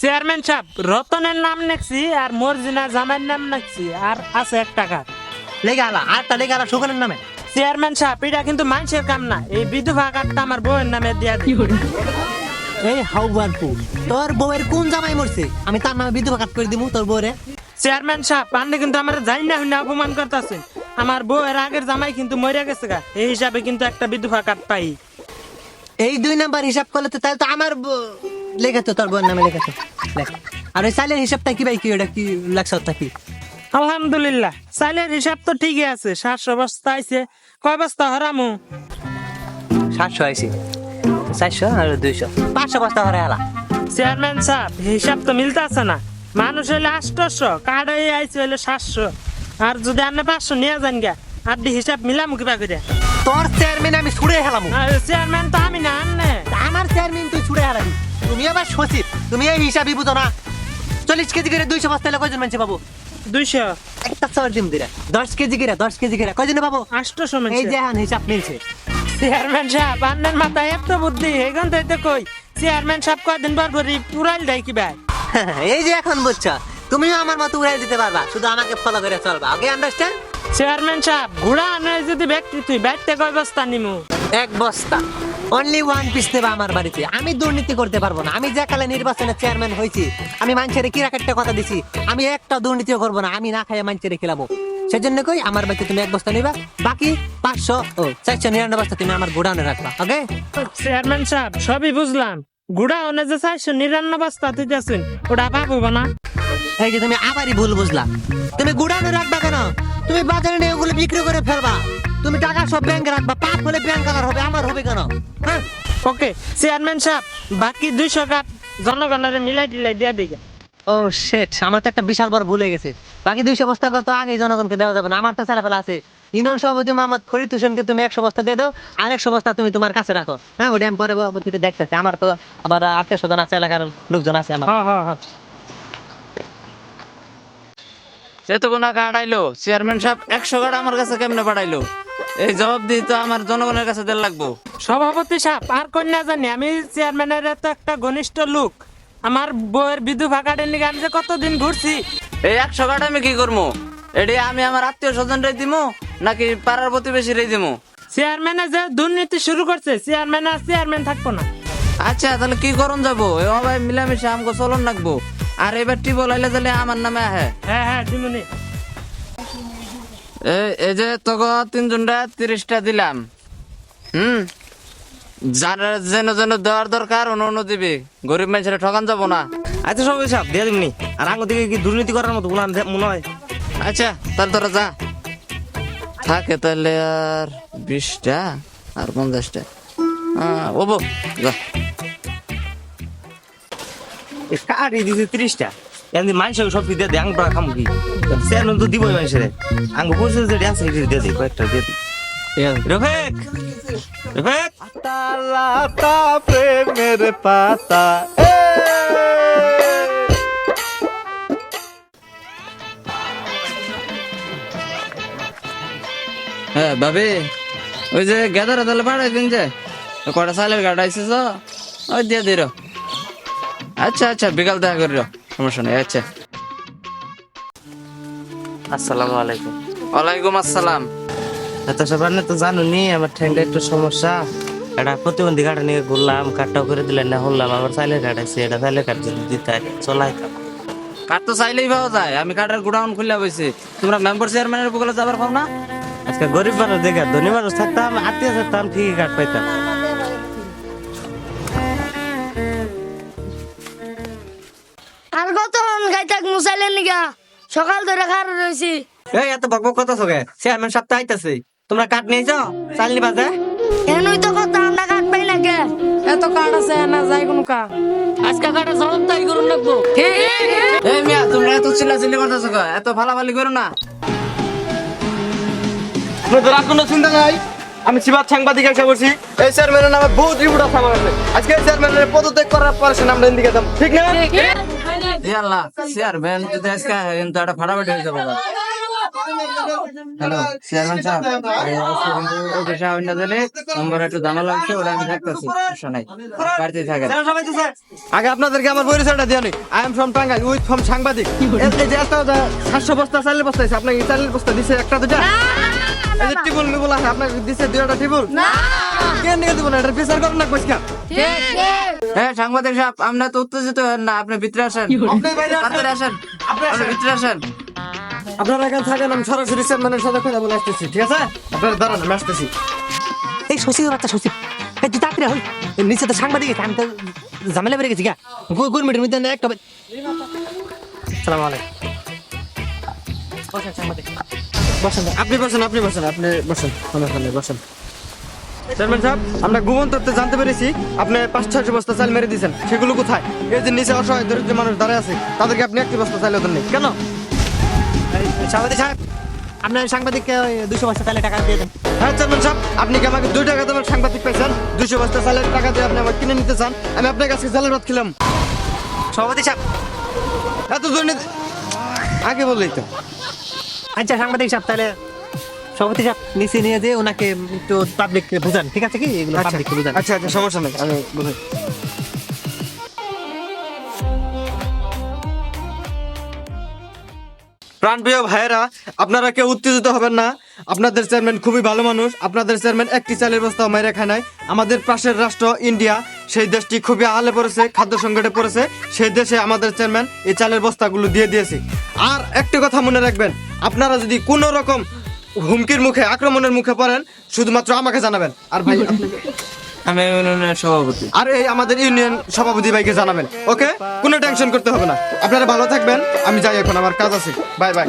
Chairman সাহেব রতনের নাম নেছি আর মর্জিনা জামাইয়ের নাম নেছি আর আছে এক টাকা। লেগে আলা আটটা লেগে আলা সুখনের নামে। চেয়ারম্যান সাহেব এটা কিন্তু মানুষের কাম না এই বিধবা কার্ডটা আমার বউয়ের নামে দিয়া দিই এই হাউবার তোর বউয়ের কোন জামাই মরছে? আমি তার নামে বিধবা কাট করে দিমু তোর বউরে চেয়ারম্যান সাহেব আপনি কিন্তু আমার যাই না হইনা অপমান করতেছেন আমার বউয়ের আগের জামাই কিন্তু মরে গেছে গা এই হিসাবে কিন্তু একটা বিধবা কার্ড পাই। এই দুই নাম্বার হিসাব করলে তো তাহলে তো আমার ব- লেখা তো তোর বউয়ের নামে লেখা তো। লেখ। আর ওই সাইলের হিসাবটা কি ভাই কি ওটা কি লাগছে ওটা কি আলহামদুলিল্লাহ চাইলের হিসাব তো ঠিকই আছে সাতশো বস্তা আইছে। কয় বস্তা হরামু? সাতশো আইসি চারশো আর দুইশো। পাঁচশো বস্তা করে আলা। চেয়ারম্যান সাহেব হিসাব তো মিলতে আছে না। মানুষ হইলে আটশোশো কার্ড হয়ে আইছে হইলে সাতশো। আর যদি আপনি পাঁচশো নিয়ে যান গা আর দি হিসাব মিলাম কিবা করে তোর চেয়ারম্যান আমি ছুড়ে হেলাম চেয়ারম্যান তো আমি না আননে আমার চেয়ারম্যান তুই ছুড়ে হারাবি। তুমি আবার সচিব তুমি এই হিসাবই বুঝো না। চল্লিশ কেজি করে দুইশো বস্তা কয়জন মানুষ পাবো? দুইশো। একটা দিম দিরা দশ কেজি করে দশ কেজি করে কয়জনে পাবো? আটশোশো এই যে হিসাব মিলছে। চেয়ারম্যান সাহেব আপনার মাথায় এত বুদ্ধি এখান থেকে কই? চেয়ারম্যান সাহেব কয়দিন পর পুরাইল দেয় কি ভাই? এই যে এখন বুঝছ তুমিও আমার মতো উড়াই দিতে পারবা শুধু আমাকে ফলো করে চলবা ওকে আন্ডারস্ট্যান্ড চেয়ারম্যান সাহেব ঘোড়া আনে যদি ব্যক্তি তুই ব্যাগতে কয় বস্তা নিমু? এক বস্তা। অনলি ওয়ান পিস দেবা আমার বাড়িতে। আমি দুর্নীতি করতে পারব না। আমি যে কালে নির্বাচনে চেয়ারম্যান হয়েছি, আমি মানুষের কি একটা কথা দিছি, আমি একটা দুর্নীতিও করব না। আমি না খাইয়ে মানুষের খেলাবো। সেজন্য কই, আমার বাড়িতে তুমি এক বস্তা নিবা, বাকি পাঁচশো ও চারশো নিরানব্বই বস্তা তুমি আমার গোডাউনে রাখবা, ওকে? চেয়ারম্যান সাহেব, সবই বুঝলাম। ঘোড়া অনে যে চারশো নিরান্ন বস্তা তুইতেছেন ওটা পাবো না এই যে তুমি আবারই ভুল বুঝলা। তুমি গোডাউনে রাখবা কেন? তুমি বাজারে নিয়ে ওগুলো বিক্রি করে ফেলবা। তুমি টাকা সব ব্যাংকে রাখবা। পাপ হলে ব্যাংক আমার হবে আমার হবে কেন? হ্যাঁ? ওকে চেয়ারম্যান সাহেব বাকি দুইশো কাপ জনগণের মিলাই টিলাই দিয়া দিকে। ও শেট আমার তো একটা বিশাল বড় ভুলে গেছে। বাকি দুইশো বস্তা তো আগে জনগণকে দেওয়া যাবে না আমার তো ছেলেফেলা আছে। ইউনিয়ন সভাপতি মোহাম্মদ ফরিদ হোসেনকে তুমি একশো বস্তা দিয়ে দাও আর একশো বস্তা তুমি তোমার কাছে রাখো। হ্যাঁ ওটা আমি পরে দেখতেছি। আমার তো আবার আত্মীয় স্বজন আছে এলাকার লোকজন আছে আমার। হ্যাঁ হ্যাঁ হ্যাঁ সে তো কোনা কাটাইলো চেয়ারম্যান সাহেব একশো কাটা আমার কাছে কেমনে পাঠাইলো? এই জবাব দিয়ে তো আমার জনগণের কাছে দেড় লাগবো। সভাপতি সাহেব আর কন্যা জানি আমি চেয়ারম্যানের তো একটা ঘনিষ্ঠ লোক। আমার বউয়ের বিধবা কার্ডের নিকে আমি যে কতদিন ঘুরছি? এই একশো কাটা আমি কি করব এটি আমি আমার আত্মীয় স্বজন রে দিমু নাকি পাড়ার প্রতিবেশী রে দিমু চেয়ারম্যানে যে দুর্নীতি শুরু করছে চেয়ারম্যান আর চেয়ারম্যান থাকব না। আচ্ছা তাহলে কি করুন যাব? এ ভাই মিলামিশে আমাকে চলন লাগবো। আর এবার টিবল আইলে তাহলে আমার নামে আহে। হ্যাঁ হ্যাঁ দিমুনি। এই- এই যে তোকে তিনজনটা তিরিশটা দিলাম। হুম? যার যেন যেন দেওয়ার দরকার অন্য অন্য দিবি। গরিব মানুষের ঠকান যাব না। আচ্ছা সব হিসাব দিয়ে দিবনি আর আঙ্গ দিকে কি দুর্নীতি করার মতো দে- মনে হয়? আচ্ছা তাহলে তোরা যা। থাকে তাহলে আর বিশটা আর পঞ্চাশটা। হ্যাঁ ওবো যা। কাটি দিছে ত্রিশটা। এমনি মানুষের সব দিয়ে দেয় আঙ্গ খাম কি? চেয়ারম্যান তো দিবই মানুষের আঙ্গ পয়সা যেটা আছে সেটা দিয়ে দিই কয়েকটা দিয়ে দিই। রফেক! রফেক! লাতা প্রেমের পাতা হ্যাঁ ভাবি ওই যে গেদারে তাহলে পাঠাই দিন যে কটা সালের গাড়ি আইসিস ওই দিয়ে দিল আচ্ছা আচ্ছা বিকাল দেখা করি সমস্যা নেই আচ্ছা। আসসালামু আলাইকুম। ওয়ালাইকুম আসসালাম। এত সবার তো জানো নি আমার ঠ্যাংটা একটু সমস্যা। এটা প্রতিবন্ধী কার্ড নিয়ে ঘুরলাম কার্ডটাও করে দিলেন না শুনলাম আমার চাইলে আছে এটা চাইলে কার্ড যদি দিতে চলাই কাঠ তো চাইলেই পাওয়া যায় আমি কাঠের গোডাউন খুলে বসে। তোমরা মেম্বার চেয়ারম্যানের বগলে যাবার পাও না? আজকে গরিব মানুষ দেখে ধনী মানুষ থাকতাম আত্মীয় থাকতাম ঠিকই কার্ড পাইতাম। আর গাইতাক মুসাইলেন নিগা সকাল ধরে খার রয়েছি এই এত বকবক কথা সগে চেয়ারম্যান সপ্তাহ আইতাছে। তোমরা কাঠ নিয়ে যাও চাল নিবা যে। এনুই তো কথা আমরা কাট পাই না কে? এত আছে না যাই কোনো কা আজকে তাই করুন লাগবো। এই মিয়া তোমরা এত চিল্লাচিল্লি করতেছো কেন? এত ফালাফালি করো না। কোনো চিন্তা নাই? আমি সিবাত সাংবাদিক এসে বলছি এই চেয়ারম্যানের নামে বহুত রিপোর্ট আছে আমার আজকে এই চেয়ারম্যানের পদত্যাগ করার পরে সে নামটা ঠিক না? এই আল্লাহ চেয়ারম্যান যদি আজকে কিন্তু একটা ফাটাফাটি হয়ে যাব। হ্যালো চেয়ারম্যান সাহেব এই অফিসে আউন্ডা দিলে নম্বর একটু জানা লাগছে ওটা আমি থাকতেছি সমস্যা নাই বাড়িতে থাকেন। আগে আপনাদেরকে আমার পরিচয়টা দিয়ে নেই I am from Tangail with from সাংবাদিক। এই- এই যে একটা সাতশো বস্তা চালের বস্তা আছে আপনাকে চালের বস্তা দিছে একটা দুটা এই যে টিবল আছে আপনাকে দিছে দুটা টিবল? কে নিয়ে দিব না? এটা বিচার করেন না কইসকা হ্যাঁ সাংবাদিক সাহেব আমরা তো উত্তেজিত হন না আপনি ভিতরে আসেন। আপনি বাইরে আসেন। ভিতরে আসেন আপনি ভিতরে আসেন। আপনারা এখানে থাকেন আমি সরাসরি চেয়ারম্যানের সাথে কথা বলে আসতেছি ঠিক আছে? আপনারা দাঁড়ান আমি আসতেছি। এই সচিব বাচ্চা সচিব এই তুই তাড়াতাড়ি হই। নিচে তো সাংবাদিক আমি তো ঝামেলা বেড়ে গেছি গা। গুড মিনিটের মধ্যে একটা সালাম আলাইকুম। বসেন সাংবাদিক। বসেন আপনি বসেন আপনি বসেন আপনি বসেন। বসেন। চেয়ারম্যান সাহেব আমরা গোপন তথ্যে জানতে পেরেছি আপনি পাঁচ ছয়শো বস্তা চাল মেরে দিয়েছেন। সেগুলো কোথায়? এই যে নিচে অসহায় দরিদ্র মানুষ দাঁড়ায় আছে তাদেরকে আপনি একটি বস্তা চাইলে দেন কেন? সাংবাদিক সাহেব আপনার সাংবাদিককে দুশো বস্তা তাহলে টাকা দিয়ে দেন। হ্যাঁ চেয়ারম্যান সাহেব আপনি কি আমাকে দুই টাকা দেবেন? সাংবাদিক পাইছেন দুশো বস্তা চালের টাকা দিয়ে আপনি আমার কিনে নিতে চান? আমি আপনার কাছে চালের ভাত খেলাম। সভাপতি সাহেব। এত দুর্নীতি আগে বললেই তো। আচ্ছা সাংবাদিক সাহেব তাহলে সভাপতি সাহেব নিচে নিয়ে যে ওনাকে একটু পাবলিক বুঝান ঠিক আছে কি? এগুলো পাবলিক বুঝান। আচ্ছা আচ্ছা সমস্যা নেই আমি বুঝাই। প্রাণপ্রিয় ভাইয়েরা আপনারা কেউ উত্তেজিত হবেন না। আপনাদের চেয়ারম্যান খুবই ভালো মানুষ। আপনাদের চেয়ারম্যান একটি চালের বস্তা মেরে খায় নাই। আমাদের পাশের রাষ্ট্র ইন্ডিয়া সেই দেশটি খুবই আহলে পড়েছে খাদ্য সংকটে পড়েছে। সেই দেশে আমাদের চেয়ারম্যান এই চালের বস্তাগুলো দিয়ে দিয়েছে। আর একটি কথা মনে রাখবেন আপনারা যদি কোনো রকম হুমকির মুখে আক্রমণের মুখে পড়েন শুধুমাত্র আমাকে জানাবেন। আর ভাই আমি ইউনিয়নের সভাপতি। আর এই আমাদের ইউনিয়ন সভাপতি ভাইকে জানাবেন ওকে? কোনো টেনশন করতে হবে না। আপনারা ভালো থাকবেন আমি যাই এখন আমার কাজ আছে। Bye bye.